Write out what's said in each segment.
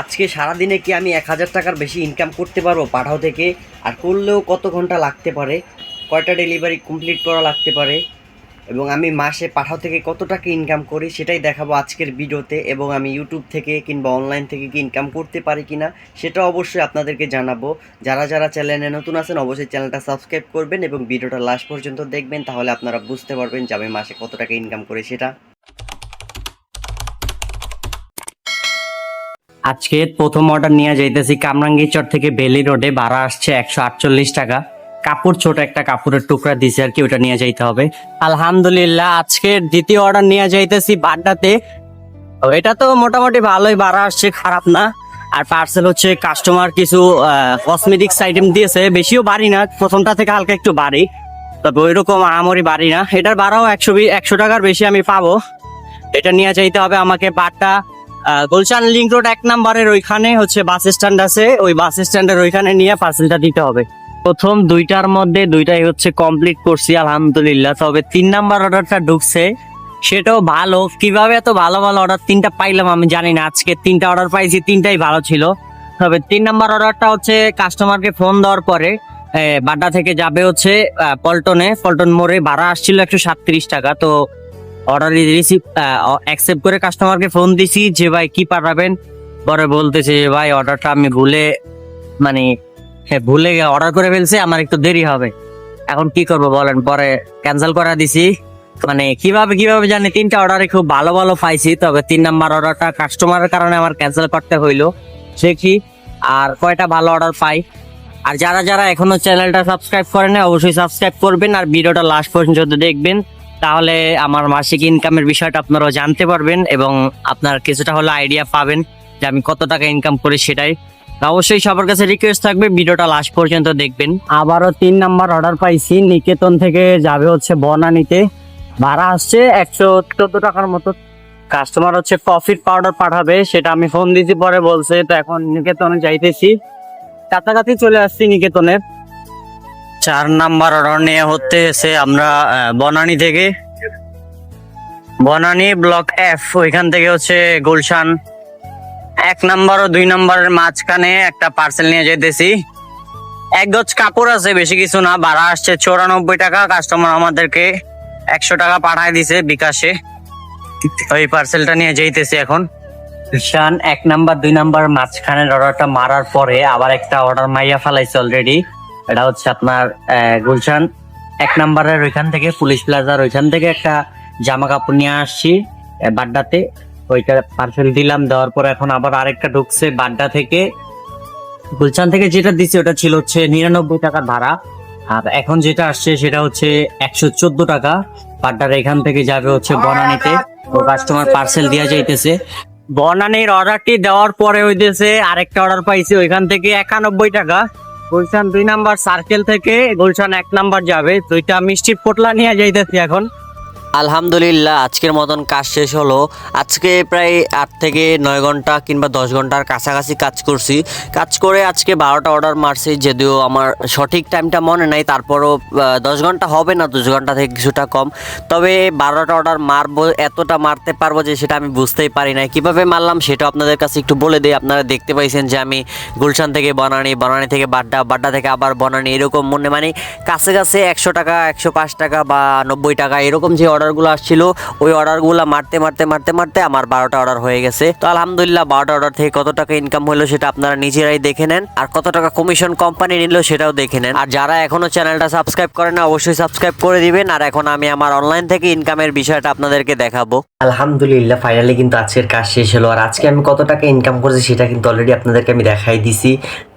আজকে সারাদিনে কি আমি এক হাজার টাকার বেশি ইনকাম করতে পারব পাঠাও থেকে? আর করলেও কত ঘণ্টা লাগতে পারে? কয়টা ডেলিভারি কমপ্লিট করা লাগতে পারে? এবং আমি মাসে পাঠাও থেকে কত টাকা ইনকাম করি সেটাই দেখাবো আজকের ভিডিওতে এবং আমি ইউটিউব থেকে কিংবা অনলাইন থেকে কি ইনকাম করতে পারি কিনা সেটা অবশ্যই আপনাদেরকে জানাব। যারা যারা চ্যানেলে নতুন আছেন, অবশ্যই চ্যানেলটা সাবস্ক্রাইব করবেন এবং ভিডিওটা লাস্ট পর্যন্ত দেখবেন, তাহলে আপনারা বুঝতে পারবেন যে আমি মাসে কত টাকা ইনকাম করি সেটা। আজকে প্রথম অর্ডার নিয়ে যাইতেছি। কামরাঙ্গীচর থেকে বেলি রোডে ভাড়া আসছে একশো আটচল্লিশ টাকা। কাপড় ছোট একটা কাপড়ের টুকরা দিছে আর কি, ওটা নিয়ে যাইতে হবে। আলহামদুলিল্লাহ, আজকে দ্বিতীয় অর্ডার নিয়ে যাইতেছি বাড্ডাতে। এটা তো মোটামুটি ভালোই, ভাড়া আসছে, খারাপ না। আর পার্সেল হচ্ছে কাস্টমার কিছু কসমেটিক্স আইটেম দিয়েছে। বেশিও বাড়ি না, প্রথমটা থেকে হালকা একটু বাড়ি। তবে ওই রকম আমারই বাড়ি না। এটার ভাড়াও একশো একশো টাকার বেশি আমি পাবো। এটা নিয়ে যাইতে হবে আমাকে বাড্ডা। গুলশান লিঙ্ক রোড এক নাম্বারের ওইখানে হচ্ছে বাস স্ট্যান্ড আছে। ওই বাস স্ট্যান্ডের ওইখানে নিয়ে পার্সেলটা দিতে হবে। প্রথম দুইটার মধ্যে দুইটাই হচ্ছে কমপ্লিট করছি, আলহামদুলিল্লাহ। তবে তিন নাম্বার অর্ডারটা ঢুকছে। সেটাও ভালো। কীভাবে এত ভালো ভালো অর্ডার তিনটা পাইলাম, আমি জানি না। আজকে তিনটা অর্ডার পাইছি, তিনটাই ভালো ছিল। তবে তিন নাম্বার অর্ডারটা হচ্ছে কাস্টমারকে ফোন দেওয়ার পরে বাড্ডা থেকে যাবে হচ্ছে পল্টনে। পল্টন মোড়ে ভাড়া আসছিল একশো সাতত্রিশ টাকা। তো অর্ডার রিসিভ অ্যাকসেপ্ট করে কাস্টমারকে ফোন দিছি যে, ভাই, কি পাঠাবেন? পরে বলতেছে যে, ভাই অর্ডারটা আমি ভুলে মানে হ্যাঁ ভুলে অর্ডার করে ফেলছি, আমার একটু দেরি হবে। এখন কি করব বলেন? পরে ক্যান্সেল করা দিছি। মানে কীভাবে কীভাবে জানি তিনটা অর্ডারে খুব ভালো ভালো পাইছি, তবে তিন নাম্বার অর্ডারটা কাস্টমারের কারণে আমার ক্যান্সেল করতে হইল। দেখি আর কয়টা ভালো অর্ডার পাই? আর যারা যারা এখনও চ্যানেলটা সাবস্ক্রাইব করেন অবশ্যই সাবস্ক্রাইব করবেন। আর ভিডিওটা লাস্ট পর্যন্ত দেখবেন। তাহলে আমার মাসিক ইনকামের বিষয়টা আপনারাও জানতে পারবেন এবং আপনার কিছুটা হলো আইডিয়া পাবেন যে আমি কত টাকা ইনকাম করি সেটাই। অবশ্যই সবার কাছে রিকোয়েস্ট থাকবে, ভিডিওটা লাস্ট পর্যন্ত দেখবেন। আবারও তিন নাম্বার অর্ডার পাইছি, নিকেতন থেকে যাবে হচ্ছে বনানীতে। ভাড়া আসছে একশো চোদ্দ টাকার মতো। কাস্টমার হচ্ছে কফির পাউডার পাঠাবে, সেটা আমি ফোন দিয়েছি পরে বলছে, তো এখন নিকেতনে যাইতেছি। কাছাকাছি চলে আসছি নিকেতনের। চার নাম্বার অর্ডার নিয়ে হতে এসে আমরা বনানি থেকে। বনানি ব্লক এফ ওইখান থেকে হচ্ছে গুলশান। এক নাম্বার ও দুই নাম্বারের মাঝখানে একটা পার্সেল নিয়ে যেতেছি। এক গজ কাপড় আছে, বেশি কিছু না, ভাড়া আসছে চৌরানব্বই টাকা। কাস্টমার আমাদেরকে একশো টাকা পাঠায় দিছে বিকাশে। ওই পার্সেলটা নিয়ে যেতেছি এখন। এক নাম্বার, দুই নাম্বার মাঝখানের অর্ডারটা মারার পরে আবার একটা অর্ডার মাইয়া ফেলাইছে অলরেডি এটা হচ্ছে আপনার গুলশান। এক নাম্বারের ওইখান থেকে, পুলিশ প্লাজার ওইখান থেকে একটা জামা কাপড় নিয়ে আসছি বাড্ডাতে। ওইটা পার্সেল দিলাম, দেওয়ার পর এখন আবার আরেকটা ঢুকছে বাড্ডা থেকে। গুলশান থেকে যেটা দিচ্ছে ওটা ছিল হচ্ছে নিরানব্বই টাকার ভাড়া। আর এখন যেটা আসছে, সেটা হচ্ছে একশো চোদ্দ টাকা। বাড্ডার এখান থেকে যাবে হচ্ছে বনানীতে। ও কাস্টমার পার্সেল দেওয়া যাইতেছে। বনানীর অর্ডারটি দেওয়ার পরে হইতেছে, আরেকটা অর্ডার পাইছি ওইখান থেকে একানব্বই টাকা। গুলশান দুই নাম্বার সার্কেল থেকে গুলশান এক নাম্বার যাবে। দুইটা মিষ্টির মিষ্টি পোটলা নিয়ে যাইতেছি এখন। আলহামদুলিল্লাহ, আজকের মতন কাজ শেষ হলো। আজকে প্রায় আট থেকে নয় ঘণ্টা কিংবা দশ ঘণ্টার কাছাকাছি কাজ করছি। কাজ করে আজকে বারোটা অর্ডার মারছি, যদিও আমার সঠিক টাইমটা মনে নাই, তারপরও দশ ঘণ্টা হবে না, দশ ঘণ্টা থেকে কিছুটা কম। তবে বারোটা অর্ডার মারবো, এতটা মারতে পারব যে সেটা আমি বুঝতেই পারি না কীভাবে মারলাম সেটা আপনাদের কাছে একটু বলে দিই। আপনারা দেখতে পাইছেন যে আমি গুলশান থেকে বনানি বনানি থেকে বাড্ডা বাড্ডা থেকে আবার বনানি, এরকম মনে মানে কাছে কাছে একশো টাকা, একশো পাঁচ টাকা বা নব্বই টাকা, এরকম যে অর্ডারগুলো আসছিল, ওই অর্ডারগুলো মারতে মারতে মারতে মারতে আমার বারোটা অর্ডার হয়ে গেছে। তো আলহামদুলিল্লাহ বারোটা অর্ডার থেকে কত টাকা ইনকাম হলো সেটা আপনারা নিজেরাই দেখে নেন, আর কত টাকা কমিশন কোম্পানি নিল সেটাও দেখে নেন। আর যারা এখনও চ্যানেলটা সাবস্ক্রাইব করেন না, অবশ্যই সাবস্ক্রাইব করে দিবেন, আর এখন আমি আমার অনলাইন থেকে ইনকামের বিষয়টা আপনাদেরকে দেখাবো। আলহামদুলিল্লাহ ফাইনালি কিন্তু আজকের কাজ শেষ হলো, আর আজকে আমি কত টাকা ইনকাম করছি সেটা কিন্তু অলরেডি আপনাদেরকে আমি দেখাই দিছি।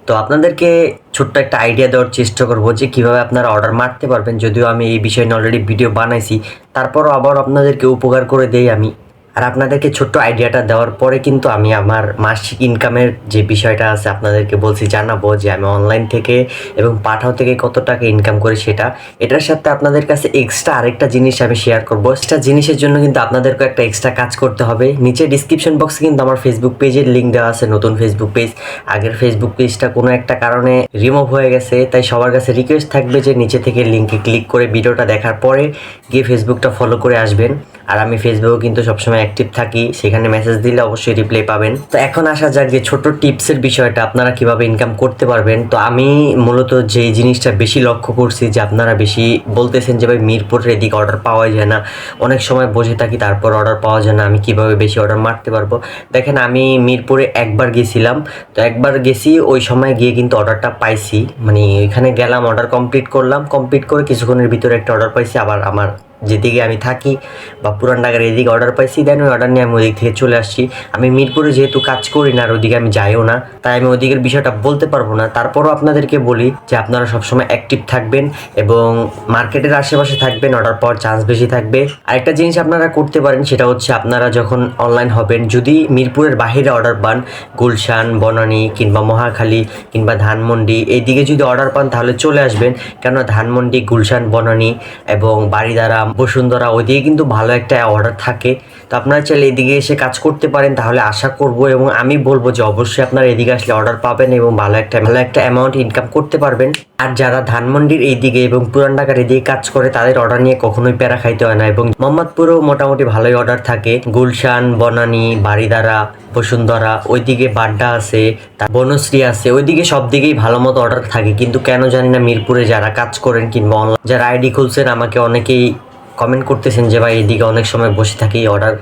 তো আপনাদেরকে ছোট্ট একটা আইডিয়া দেওয়ার চেষ্টা করব যে কীভাবে আপনারা অর্ডার মারতে পারবেন। যদিও আমি এই বিষয়ে অলরেডি ভিডিও বানাইছি, তারপরও আবার আপনাদেরকে উপকার করে দেই আমি। আর আপনাদেরকে ছোট্ট আইডিয়াটা দেওয়ার পরে কিন্তু আমি আমার মাসিক ইনকামের যে বিষয়টা আছে আপনাদেরকে বলছি, জানাব যে আমি অনলাইন থেকে এবং পাঠাও থেকে কত টাকা ইনকাম করি সেটা। এটার সাথে আপনাদের কাছে এক্সট্রা আরেকটা জিনিস আমি শেয়ার করব। এক্সট্রা জিনিসের জন্য কিন্তু আপনাদেরকে একটা এক্সট্রা কাজ করতে হবে। নিচে ডিসক্রিপশন বক্সে কিন্তু আমার ফেসবুক পেজের লিঙ্ক দেওয়া আছে, নতুন ফেসবুক পেজ আগের ফেসবুক পেজটা কোনো একটা কারণে রিমুভ হয়ে গেছে, তাই সবার কাছে রিকোয়েস্ট থাকবে যে নিচে থেকে লিঙ্কে ক্লিক করে ভিডিওটা দেখার পরে গিয়ে ফেসবুকটা ফলো করে আসবেন। আর আমি ফেসবুকে কিন্তু সবসময় অ্যাক্টিভ থাকি, সেখানে মেসেজ দিলে অবশ্যই রিপ্লাই পাবেন। তো এখন আসা যাক যে ছোট টিপসের বিষয়টা আপনারা কীভাবে ইনকাম করতে পারবেন। তো আমি মূলত যে জিনিসটা বেশি লক্ষ্য করছি যে আপনারা বেশি বলতেছেন যে, ভাই, মিরপুরের এদিকে অর্ডার পাওয়া যায় না। অনেক সময় বসে থাকি, তারপর অর্ডার পাওয়া যায় না। আমি কীভাবে বেশি অর্ডার মারতে পারব? দেখেন, আমি মিরপুরে একবার গেছিলাম। তো একবার গেছি, ওই সময় গিয়ে কিন্তু অর্ডারটা পাইছি। মানে এখানে গেলাম অর্ডার কমপ্লিট করলাম। কমপ্লিট করে কিছুক্ষণের ভিতরে একটা অর্ডার পাইছি, আবার আমার যেদিকে আমি থাকি বা পুরান ঢাকার এদিকে অর্ডার পাইছি দেন ওই অর্ডার নিয়ে আমি ওদিক থেকে চলে আসছি। আমি মিরপুরে যেহেতু কাজ করি না আর ওদিকে আমি যাইও না, তাই আমি ওদিকের বিষয়টা বলতে পারব না। তারপরও আপনাদেরকে বলি যে আপনারা সবসময় অ্যাক্টিভ থাকবেন এবং মার্কেটের আশেপাশে থাকবেন অর্ডার পাওয়ার চান্স বেশি থাকবে। আরেকটা জিনিস আপনারা করতে পারেন, সেটা হচ্ছে আপনারা যখন অনলাইন হবেন, যদি মিরপুরের বাইরে অর্ডার পান, গুলশান, বনানী কিংবা মহাখালী কিংবা ধানমন্ডি এইদিকে যদি অর্ডার পান, তাহলে চলে আসবেন। কেননা ধানমন্ডি, গুলশান, বনানী এবং বাড়িদারা বসুন্ধরা ওইদিকে কিন্তু ভালো একটা অর্ডার থাকে। তো আপনারা চাইলে এদিকে এসে কাজ করতে পারেন, তাহলে আশা করব এবং আমি বলব যে অবশ্যই আপনারা এদিকে আসলে অর্ডার পাবেন এবং ভালো একটা ভালো একটা অ্যামাউন্ট ইনকাম করতে পারবেন। আর যারা ধানমন্ডির এইদিকে এবং পুরান ঢাকার এদিকে কাজ করে, তাদের অর্ডার নিয়ে কখনোই প্যারা খাইতে হয় না এবং মোহাম্মদপুরেও মোটামুটি ভালোই অর্ডার থাকে। গুলশান, বনানী বাড়িদারা বসুন্ধরা, ওইদিকে বাড্ডা আছে তার বনশ্রী আছে, ওইদিকে সব দিকেই ভালো মতো অর্ডার থাকে। কিন্তু কেন জানি না মিরপুরে যারা কাজ করেন কিংবা অনলাইন যারা আইডি খুলছেন, আমাকে অনেকেই কমেন্ট করতেছেন যে, ভাই, এদিকে অনেক সময় বসে থাকি অর্ডার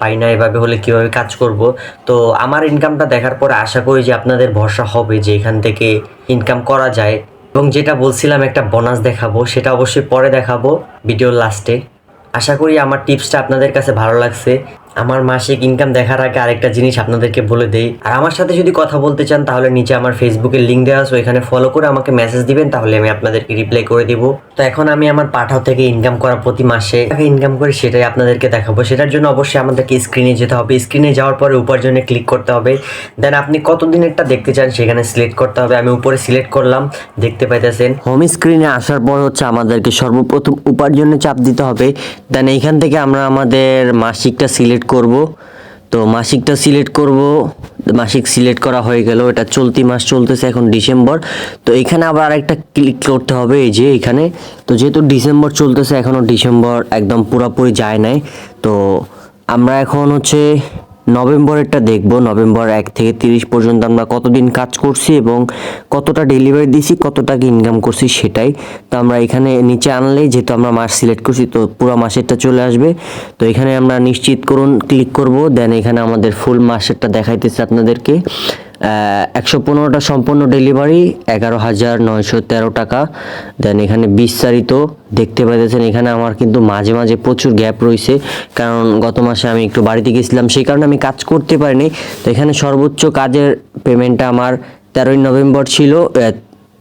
পাই না, এভাবে হলে কীভাবে কাজ করব? তো আমার ইনকামটা দেখার পরে আশা করি যে, আপনাদের ভরসা হবে যে, এখান থেকে ইনকাম করা যায়। এবং যেটা বলছিলাম, একটা বোনাস দেখাবো, সেটা অবশ্যই পরে দেখাবো ভিডিওর লাস্টে আশা করি আমার টিপসটা আপনাদের কাছে ভালো লাগছে। আমার মাসিক ইনকাম দেখার আগে আরেকটা জিনিস আপনাদেরকে বলে দেই। আর আমার সাথে যদি কথা বলতে চান, তাহলে নিচে আমার ফেসবুকের লিঙ্ক দেওয়া আছে, ওইখানে ফলো করে আমাকে মেসেজ দিবেন, তাহলে আমি আপনাদেরকে রিপ্লাই করে দিব। তো এখন আমি আমার পাঠাও থেকে ইনকাম করা প্রতি মাসে ইনকাম করি সেটাই আপনাদেরকে দেখাবো। সেটার জন্য অবশ্যই আমাদেরকে স্ক্রিনে যেতে হবে। স্ক্রিনে যাওয়ার পরে উপার্জনে ক্লিক করতে হবে। দেন আপনি কত দিনেরটা দেখতে চান সেখানে সিলেক্ট করতে হবে। আমি উপরে সিলেক্ট করলাম, দেখতে পাইতেছেন। হোম স্ক্রিনে আসার পর হচ্ছে আমাদেরকে সর্বপ্রথম উপার্জনে চাপ দিতে হবে। দেন এইখান থেকে আমরা আমাদের মাসিকটা সিলেক্ট করব। তো মাসিকটা সিলেক্ট করব। মাসিক সিলেক্ট করা হয়ে গেল। এটা চলতি মাস চলতেছে, এখন ডিসেম্বর। তো এখানে আবার আরেকটা ক্লিক করতে হবে এই যে এখানে। তো যেহেতু ডিসেম্বর চলতেছে এখনও ডিসেম্বর একদম পুরোপুরি যায় নাই। তো আমরা এখন হচ্ছে নভেম্বরেরটা দেখব। নভেম্বর এক থেকে তিরিশ পর্যন্ত আমরা কতদিন কাজ করছি এবং কতটা ডেলিভারি দিছি কত ইনকাম করছি সেটাই। তো আমরা এখানে নিচে আনলেই যেহেতু আমরা মাস সিলেক্ট করছি, তো পুরো মাসেরটা চলে আসবে। তো এখানে আমরা নিশ্চিত করুন ক্লিক করব। দেন এখানে আমাদের ফুল মাসেরটা দেখাইতেছে আপনাদেরকে। একশো পনেরোটা সম্পূর্ণ ডেলিভারি, এগারো হাজার নয়শো তেরো টাকা। দেন এখানে বিস্তারিত দেখতে পাইতেছেন, এখানে আমার কিন্তু মাঝে মাঝে প্রচুর গ্যাপ রয়েছে, কারণ গত মাসে আমি একটু বাড়িতে গেছিলাম, সেই কারণে আমি কাজ করতে পারিনি। তো এখানে সর্বোচ্চ কাজের পেমেন্টটা আমার তেরোই নভেম্বর ছিল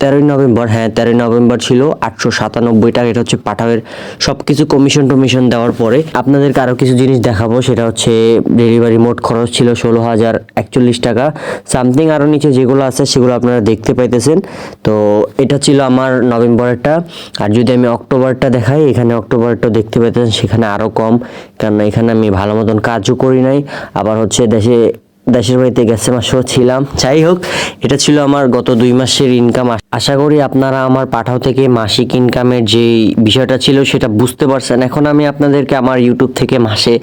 তেরোই নভেম্বর হ্যাঁ তেরোই নভেম্বর ছিল আটশো সাতানব্বই টাকা। এটা হচ্ছে পাঠাওয়ের সব কিছু কমিশন টমিশন দেওয়ার পরে আপনাদেরকে আরও কিছু জিনিস দেখাবো। সেটা হচ্ছে ডেলিভারি মোট খরচ ছিল ষোলো হাজার একচল্লিশ টাকা। সামথিং আরও নিচে যেগুলো আছে সেগুলো আপনারা দেখতে পাইতেছেন। তো এটা ছিল আমার নভেম্বরেরটা। আর যদি আমি অক্টোবরটা দেখাই, এখানে অক্টোবরটা দেখতে পাইতেছেন, সেখানে আরও কম। কারণ এখানে আমি ভালো মতন কাজও করি নাই। আবার হচ্ছে দেশে দেশের বাড়িতে গেছে মাসেও ছিলাম। যাই হোক এটা ছিল আমার গত দুই মাসের ইনকাম আশা করি আপনারা আমার পাঠাও থেকে মাসিক ইনকামের যে বিষয়টা ছিল সেটা বুঝতে পারছেন। এখন আমি আপনাদেরকে আমার ইউটিউব থেকে মাসে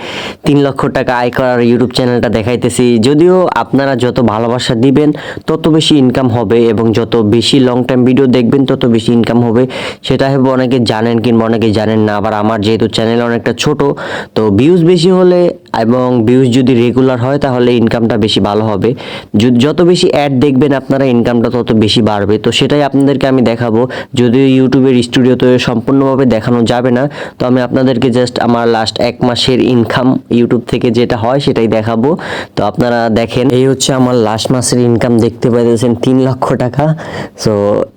তিন লক্ষ টাকা আয় করার ইউটিউব চ্যানেলটা দেখাইতেছি। যদিও আপনারা যত ভালোবাসা দিবেন, তত বেশি ইনকাম হবে এবং যত বেশি লং টাইম ভিডিও দেখবেন, তত বেশি ইনকাম হবে। সেটা হবে অনেকে জানেন কিংবা অনেকে জানেন না, আবার আমার যেহেতু চ্যানেল অনেকটা ছোট, তো ভিউজ বেশি হলে এবং ভিউজ যদি রেগুলার হয়, তাহলে ইনকামটা বেশি ভালো হবে। যত বেশি অ্যাড দেখবেন আপনারা ইনকামটা তত বেশি বাড়বে। তো সেটাই আপনাদেরকে আমি দেখাবো। যদিও ইউটিউবের স্টুডিওতে সম্পূর্ণভাবে দেখানো যাবে না, তো আমি আপনাদেরকে জাস্ট আমার লাস্ট এক মাসের ইনকাম ইউটিউব থেকে যেটা হয়, সেটাই দেখাবো। তো আপনারা দেখেন, এই হচ্ছে আমার লাস্ট মাসের ইনকাম দেখতে পাইতেছেন তিন লক্ষ টাকা। সো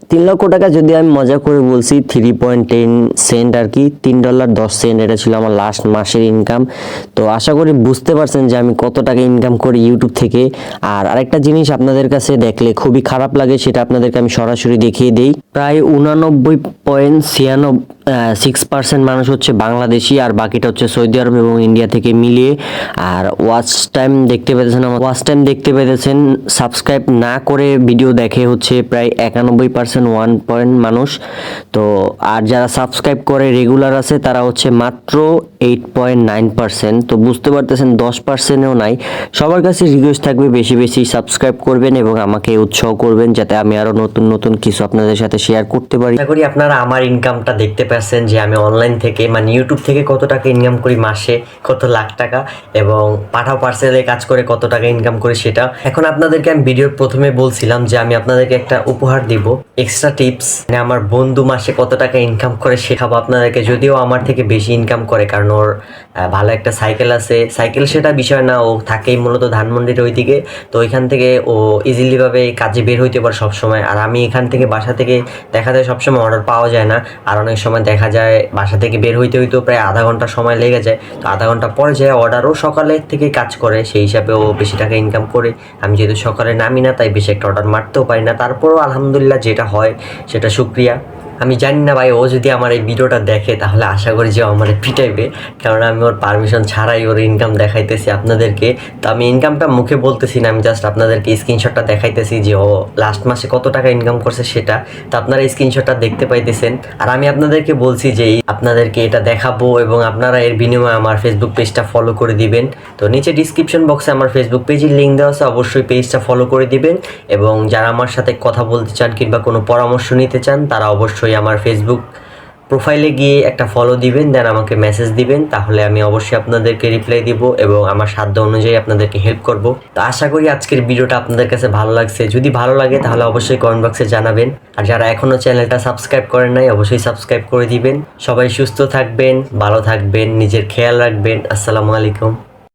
তিন লক্ষ টাকা যদি আমি মজা করে বলছি থ্রি পয়েন্ট টেন সেন্ট আর কি, তিন ডলার দশ সেন্ট এটা ছিল আমার লাস্ট মাসের ইনকাম তো আশা করি বুঝতে পারছেন যে আমি কত টাকা ইনকাম করি ইউটিউব থেকে। আর আরেকটা জিনিস আপনাদের কাছে দেখলে খুবই খারাপ লাগে, সেটা আপনাদেরকে আমি সরাসরি দেখিয়ে দিই। প্রায় উনানব্বই পয়েন্ট ছিয়ানব্বই সিক্স পার্সেন্ট মানুষ হচ্ছে বাংলাদেশি আর বাকিটা হচ্ছে সৌদি আরব এবং ইন্ডিয়া থেকে মিলিয়ে। আর ওয়াচ টাইম দেখতে পেতেছেন ওয়াচ টাইম দেখতে পেতেছেন সাবস্ক্রাইব না করে ভিডিও দেখে হচ্ছে প্রায় একানব্বই পার্সেন্ট ওয়ান পয়েন্ট মানুষ। তো আর যারা সাবস্ক্রাইব করে রেগুলার আছে, তারা হচ্ছে মাত্র এইট পয়েন্ট নাইন পার্সেন্ট তো বুঝতে পারতেছেন, দশ পার্সেন্টও নাই। সবার কাছে রিকোয়েস্ট থাকবে বেশি বেশি সাবস্ক্রাইব করবেন এবং আমাকে উৎসাহ করবেন, যাতে আমি আরও নতুন নতুন কিছু আপনাদের সাথে শেয়ার করতে পারি। করি আপনারা আমার ইনকামটা দেখতে পাচ্ছেন যে আমি অনলাইন থেকে মানে ইউটিউব থেকে কত টাকা ইনকাম করি মাসে, কত লাখ টাকা এবং পাঠাও পার্সেলে কাজ করে কত টাকা ইনকাম করি সেটা। এখন আপনাদেরকে আমি ভিডিওর প্রথমে বলছিলাম যে আমি আপনাদেরকে একটা উপহার দিব এক্সট্রা টিপস মানে আমার বন্ধু মাসে কত টাকা ইনকাম করে শেখাবো আপনাদেরকে, যদিও আমার থেকে বেশি ইনকাম করে, কারণ ওর ভালো একটা সাইকেল আছে। সাইকেল সেটা বিষয় না, ও থাকেই মূলত ধানমন্ডির ওইদিকে, তো ওইখান থেকে ও ইজিলি ভাবে কাজে বের হইতে পারে সবসময়। আর আমি এখান থেকে বাসা থেকে দেখা যায় সবসময় অর্ডার পাওয়া যায় না, আর অনেক সময় দেখা যায় বাসা থেকে বের হইতে হইতেও প্রায় আধা ঘণ্টা সময় লেগে যায়। তো আধা ঘণ্টা পরে যায় অর্ডারও সকালে থেকে কাজ করে, সেই হিসাবে ও বেশি টাকা ইনকাম করে। আমি যেহেতু সকালে নামি না, তাই বেশি একটা অর্ডার মারতেও পারি না। তারপরেও আলহামদুলিল্লাহ যেটা হয়, সেটা শুক্রিয়া। আমি জানি না ভাই, ও যদি আমার এই ভিডিওটা দেখে, তাহলে আশা করি যে আমার পিটাইবে। কারণ আমি ওর পারমিশন ছাড়াই ওর ইনকাম দেখাইতেছি আপনাদেরকে। তো আমি ইনকামটা মুখে বলতেছি না, আমি জাস্ট আপনাদেরকে স্ক্রিনশটটা দেখাইতেছি যে ও লাস্ট মাসে কত টাকা ইনকাম করছে সেটা। তো আপনারা স্ক্রিনশটটা দেখতে পাইতেছেন। আর আমি আপনাদেরকে বলছি যে আপনাদেরকে এটা দেখাবো এবং আপনারা এর বিনিময়ে আমার ফেসবুক পেজটা ফলো করে দিবেন। তো নিচে ডিসক্রিপশন বক্সে আমার ফেসবুক পেজের লিঙ্ক দেওয়া আছে, অবশ্যই পেজটা ফলো করে দিবেন। এবং যারা আমার সাথে কথা বলতে চান কিংবা কোনো পরামর্শ নিতে চান, তারা অবশ্যই আমার ফেসবুক প্রোফাইলে গিয়ে একটা ফলো দিবেন দেন আমাকে মেসেজ দিবেন, তাহলে আমি অবশ্যই আপনাদেরকে রিপ্লাই দিব এবং আমার সাধ্য অনুযায়ী আপনাদেরকে হেল্প করব। তো আশা করি আজকের ভিডিওটা আপনাদের কাছে ভালো লাগছে। যদি ভালো লাগে তাহলে অবশ্যই কমেন্ট বক্সে জানাবেন। আর যারা এখনও চ্যানেলটা সাবস্ক্রাইব করেন নাই, অবশ্যই সাবস্ক্রাইব করে দিবেন। সবাই সুস্থ থাকবেন, ভালো থাকবেন, নিজের খেয়াল রাখবেন। আসসালামু আলাইকুম।